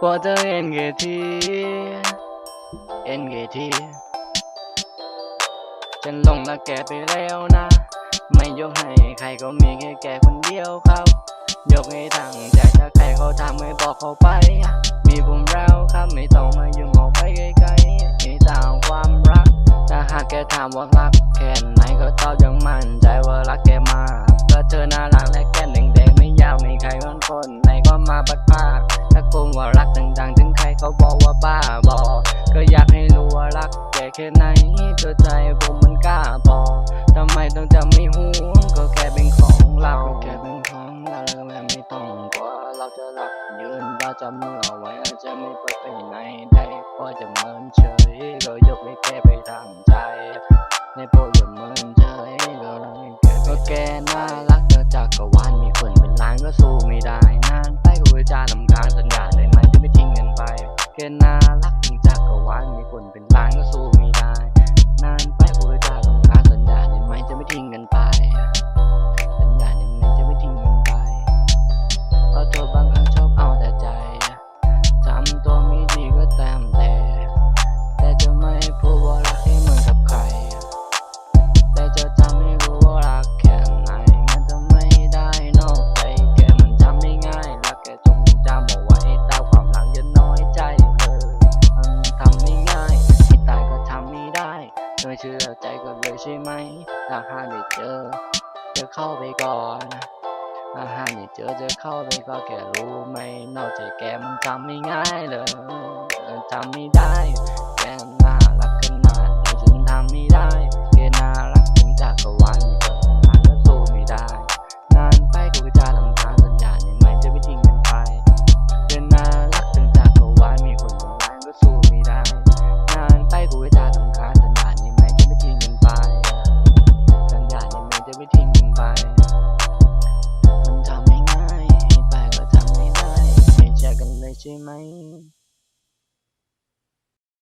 กว่าจะเอ็นเกทีเอนเกทีฉันลงรักแกไปแล้วนะ ไม่ยกให้ใครก็มีแค่แกคนเดียวครับ ยกให้ทั้งใจถ้าใครเขาทำไม่บอกเขาไป มีผมแล้วครับไม่ต้องมายุ่งออกไปไกลๆให้ตามความรัก ถ้าหากแกถามว่ารักแค่ไหนก็ตอบอย่างมั่นใจว่ารักแกมากก็เธอน่ารักและ เขาบอกว่าบ้าบอ ก็อยากให้รู้ว่ารักแกแค่ไหนเธอใจผมมันกล้าพอทำไมต้องจำไม่หูก็แค่เป็นของเราแค่เป็นของเราแล้วแม่ไม่ต้องกลัวเราจะรักยืนเราจะมือเอาไว้อาจจะไม่ไปไปไหนได้ก็จะเมินเฉยก็ยกให้แกไปทางใจในโปรดอย่าเมินเฉยก็รักให้แกก็แกน่ารัก แกน่ารักถึงจักรวาลมีคนเป็น ไม่เธอเชื่อใจกันเลยใช่ไหมถ้าหากได้เจอจะเข้าไปก่อนถ้าหากได้เจอจะเข้าไปก็แกรู้ไหมนอกจากแกมันจำไม่ง่ายเลยจำไม่ได้ มันทำไม่ง่ายให้ไปก็ทำไม่ได้ให้แชร์กันเลยใช่ไหม